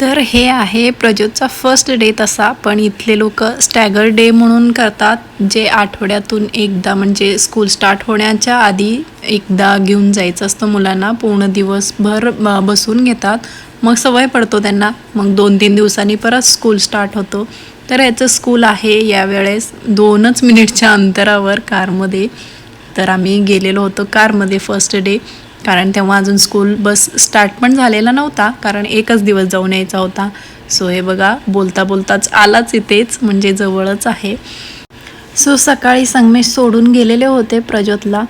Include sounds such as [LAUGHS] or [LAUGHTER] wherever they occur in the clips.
तर हे आहे प्रज्योतचा फर्स्ट डे तसा. पण इथले लोक स्टॅगर डे म्हणून करतात जे आठवड्यातून एकदा म्हणजे स्कूल स्टार्ट होण्याच्या आधी एकदा घेऊन जायचं असतं मुलांना. पूर्ण दिवसभर बसून घेतात. मग सवय पडतो त्यांना. मग दोन तीन दिवसांनी परत स्कूल स्टार्ट होतो. तर याचं स्कूल आहे यावेळेस दोनच मिनिटच्या अंतरावर कारमध्ये तर आम्ही गेलेलो होतो कारमध्ये फर्स्ट डे कारण तेव्हा अजून स्कूल बस स्टार्ट पण झालेला नव्हता कारण एकच दिवस जाऊन यायचा होता. सो हे बघा बोलता बोलताच आलाच इथेच म्हणजे जवळच आहे. सो सकाळी संगमेश सोडून गेलेले होते प्रज्योतला.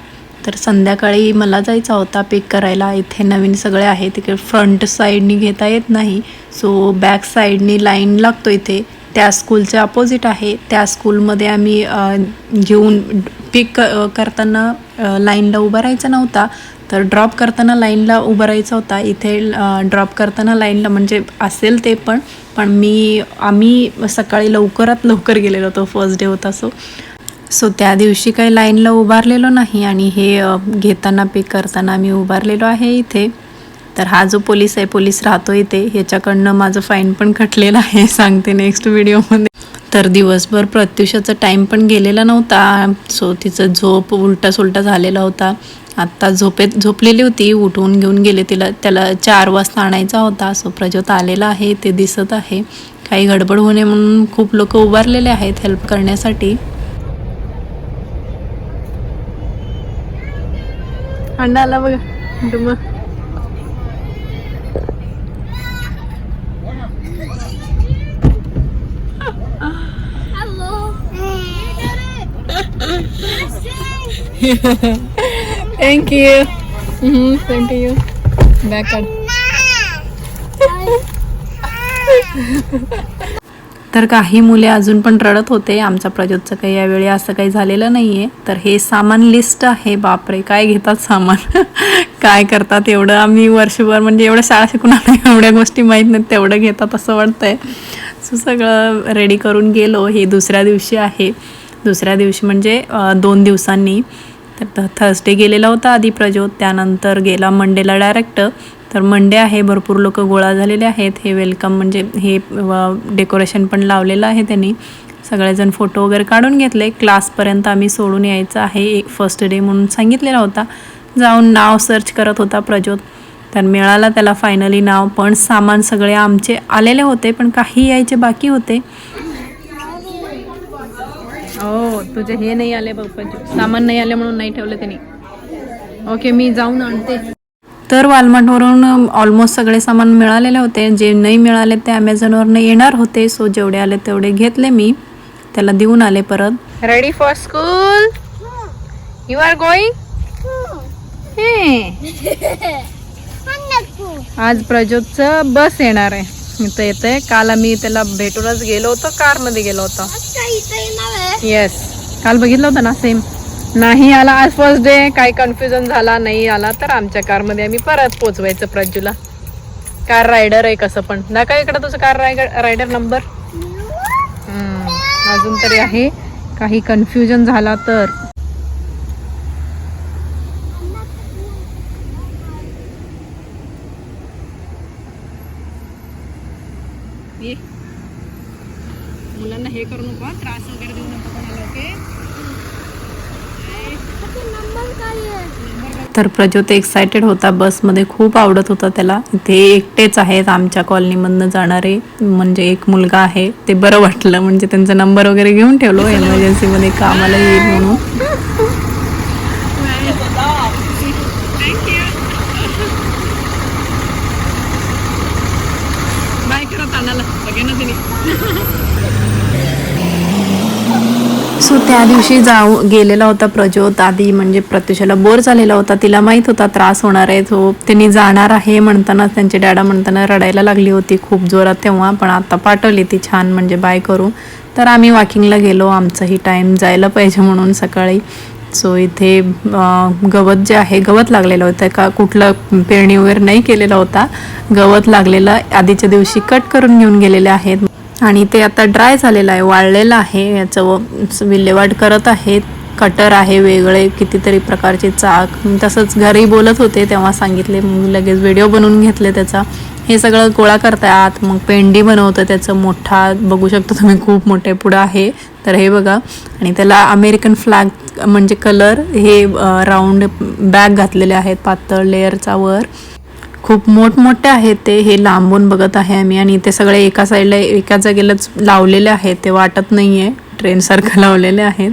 तर संध्याकाळी मला जायचा होता पिक करायला. इथे नवीन सगळे आहे तिकडे फ्रंट साईडनी घेता येत नाही. सो बॅक साईडनी लाईन लागतो इथे. त्या स्कूलच्या अपोजिट आहे. त्या स्कूलमध्ये आम्ही घेऊन पिक करताना लाईनला उभा राहायचा नव्हता. तर ड्रॉप करताना लाईनला उभं राहायचा होता. इथे ड्रॉप करताना लाईनला म्हणजे असेल ते पण पण मी आम्ही सकाळी लवकरात लवकर गेलेलो होतो. फर्स्ट डे होता सो सो त्या दिवशी काही लाईनला उभारलेलो नाही आणि हे घेताना पिक करताना मी उभारलेलो आहे इथे. तर हा जो पोलीस आहे पोलीस राहतो इथे. ह्याच्याकडनं माझं फाईन पण खटलेलं आहे सांगते नेक्स्ट व्हिडिओमध्ये तर दिवसभर प्रत्युषाचा टाईम पण गेलेला नव्हता. सो तिचं झोप उलटा सुलटा झालेला होता. आत्ता झोपेत झोपलेली होती उठवून घेऊन गेले तिला त्याला चार वाजता आणायचा होता. सो प्रज्योत आलेला आहे ते दिसत आहे. काही गडबड होणे म्हणून खूप लोक उभारलेले आहेत हेल्प करण्यासाठी. अंडा आला बघा [LAUGHS] डुम Hello. Thank you you back तर काही मुले अजून पण रडत होते. आमच्या प्रजोतचं काही यावेळी असं काही झालेलं नाही आहे तर हे सामान लिस्ट आहे. बापरे काय घेतात सामान? [LAUGHS] काय करतात एवढं? आम्ही वर्षभर म्हणजे एवढं शाळा शिकून आलो एवढ्या गोष्टी माहीत नाहीत तेवढं घेतात असं वाटतंय. सो सगळं रेडी करून गेलो. हे दुसऱ्या दिवशी आहे. दुसऱ्या दिवशी म्हणजे दोन दिवसांनी तर थर्सडे गेलेला होता आधी प्रज्योत त्यानंतर गेला मंडेला डायरेक्ट तर मंडे आहे भरपूर लोक गोळा झालेले आहेत. हे वेलकम म्हणजे हे डेकोरेशन पण लावलेलं आहे त्यांनी. सगळेजण फोटो वगैरे काढून घेतले. क्लासपर्यंत आम्ही सोडून यायचं आहे. एक फर्स्ट डे म्हणून सांगितलेला होता. जाऊन नाव सर्च करत होता प्रज्योत. तर मिळाला त्याला फायनली नाव. पण सामान सगळे आमचे आलेले होते पण काही यायचे बाकी होते. हो तुझे हे नाही आले बघ पंचू. सामान नाही आले म्हणून नाही ठेवले त्यांनी. ओके मी जाऊन आणते. तर वालमार्टवरून ऑलमोस्ट सगळे सामान मिळालेले होते. जे नाही मिळाले ते अमेझॉनवरनं येणार होते. सो जेवढे आले तेवढे घेतले मी. त्याला देऊन आले परत. Ready for school you are going आज प्रज्योतचं बस येणार आहे. इथं येतंय. काल आम्ही त्याला भेटूनच गेलो होतो. कारमध्ये गेलो होतो. येस काल बघितलं होतं ना सेम नाही आला आज फर्स्ट डे काही कन्फ्युजन झाला नाही आला. तर आमच्या कारमध्ये आम्ही परत पोचवायचं प्रज्जूला कार रायडर आहे कसं पण. दाखव इकडं तुझं कार रायडर नंबर अजून तरी आहे. काही कन्फ्युजन झाला तर. ये. मुलांना हे करू नको त्रास वगैरे देऊ नको कोणाला ओके? तर प्रज्योत एक्सायटेड होता बसमध्ये खूप आवडत होता त्याला. ते एकटेच आहेत आमच्या कॉलनीमधनं जाणारे. म्हणजे एक मुलगा आहे ते बरं वाटलं. म्हणजे त्यांचा नंबर वगैरे घेऊन ठेवलो एमर्जन्सीमध्ये कामाला येईल म्हणून. बाय करत आणाला सो त्या दिवशी जाऊ गेलेला होता प्रज्योत आधी म्हणजे प्रत्युषाला बोर झालेला होता. तिला माहीत होता त्रास होणार आहे. सो त्यांनी जाणार आहे म्हणताना त्यांचे डॅडा म्हणताना रडायला लागली होती खूप जोरात तेव्हा पण आता पाठवली ती छान म्हणजे बाय करू. तर आम्ही वॉकिंगला गेलो. आमचाही टाईम जायला पाहिजे म्हणून सकाळी. सो इथे गवत जे आहे गवत लागलेलं होतं. का कुठलं पेरणी वगैरे नाही केलेला होता. गवत लागलेलं आधीच्या दिवशी कट करून घेऊन गेलेले आहेत. आणि ते आता ड्राय झालेलं आहे वाळलेलं आहे. याचं विल्हेवाट करत आहेत. कटर आहे वेगळे कितीतरी प्रकारचे चाक. तसंच घरी बोलत होते तेव्हा सांगितले मग लगेच व्हिडिओ बनवून घेतले त्याचा. हे सगळं गोळा करताय आत. मग पेंडी बनवतं त्याचं मोठा बघू शकता तुम्ही खूप मोठे पुढं आहे. तर हे बघा. आणि त्याला अमेरिकन फ्लॅग म्हणजे कलर हे राऊंड बॅग घातलेले आहेत पातळ लेअरचा वर. खूप मोठमोठे आहेत ते. हे लांबून बघत आहे आम्ही आणि ते सगळे एका साईडला एका जागेलाच लावलेले आहेत. ते वाटत नाही आहे ट्रेनसारखं [LAUGHS] लावलेले आहेत.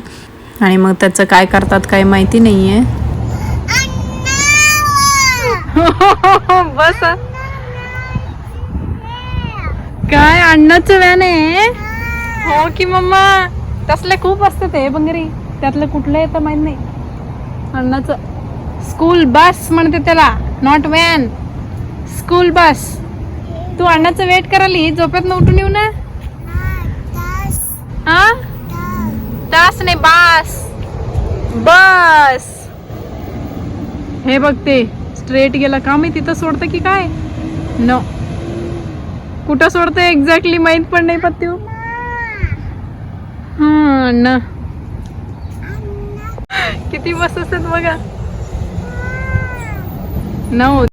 आणि मग त्याचं काय करतात काय माहिती नाही आहे बस. काय अण्णाचं व्यान आहे? हो की मम्मा? तसले खूप असते ते बंगरी. त्यातलं कुठलं येतं माहीत नाही. अण्णाचं स्कूल बस म्हणते त्याला नॉट व्हॅन स्कूल बस. तू अण्णाचं वेट कराली झोपेत उठून येऊ ना. हा? तास नाही बास. बस. हे बघ ते स्ट्रेट गेला का मी तिथं सोडतं की काय? नो कुठं सोडतं एक्झॅक्टली माहीत पण नाही पत्ती. हा ना. किती बस असतात बघा. नऊ.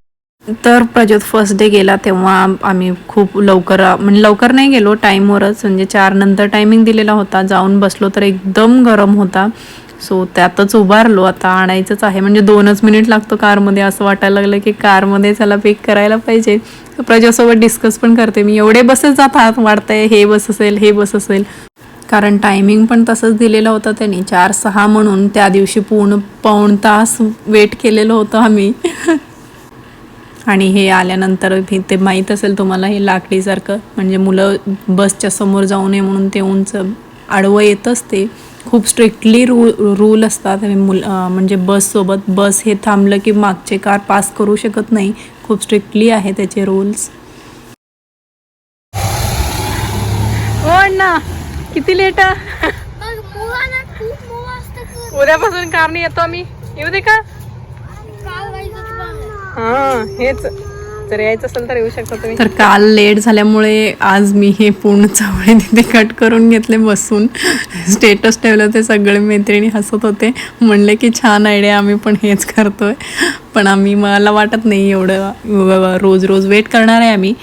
तर प्रज्योत फर्स्ट डे गेला तेव्हा आम्ही खूप लवकर म्हणजे लवकर नाही गेलो टाईमवरच म्हणजे चार नंतर टायमिंग दिलेला होता. जाऊन बसलो तर एकदम गरम होता. सो त्यातच उभारलो. आता आणायचंच आहे. म्हणजे दोनच मिनिट लागतो कारमध्ये. असं वाटायला लागलं की कारमध्ये त्याला पिक करायला पाहिजे. प्रजासोबत डिस्कस पण करते. मी एवढे बसेस जातात वाढतंय. हे बस असेल हे बस असेल. कारण टायमिंग पण तसंच दिलेलं होतं त्यांनी. चार सहा म्हणून त्या दिवशी पूर्ण पाऊण तास वेट केलेलं होतं आम्ही. [LAUGHS] आणि हे आल्यानंतर भी ते माहीत असेल तुम्हाला हे लाकडीसारखं. म्हणजे मुलं बसच्या समोर जाऊ नये म्हणून ते उंच आडवं येतच ते खूप स्ट्रिक्टली रू रूल असतात. मुल म्हणजे बससोबत बस हे थांबलं की मागचे कार पास करू शकत नाही. खूप स्ट्रिक्टली आहे त्याचे रूल्स हो अण्णा किती लेट उद्यापासून कारने येतो आम्ही. येऊ दे का? हा हेच. जर यायचं असेल तर येऊ शकता तुम्ही. तर काल लेट झाल्यामुळे आज मी हे पूर्ण चवळे तिथे कट करून घेतले बसून. स्टेटस ठेवलं ते सगळे मैत्रिणी हसत होते. म्हणले की छान आयडिया आम्ही पण हेच करतोय. पण आम्ही मला वाटत नाही एवढं रोज रोज वेट करणार आहे आम्ही.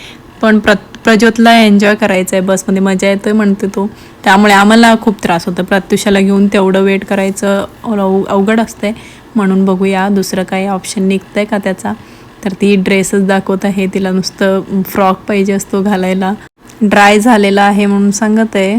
पण प्र प्रज्योतला एन्जॉय करायचं आहे बसमध्ये मजा येतोय म्हणते तो. त्यामुळे आम्हाला खूप त्रास होतो. प्रत्युषाला घेऊन तेवढं वेट करायचं अव- अवघड असतंय. म्हणून बघूया दुसरं काही ऑप्शन निघतंय का त्याचा. तर ती ड्रेसच दाखवत आहे. तिला नुसतं फ्रॉक पाहिजे असतो घालायला. ड्राय झालेला आहे म्हणून सांगत आहे.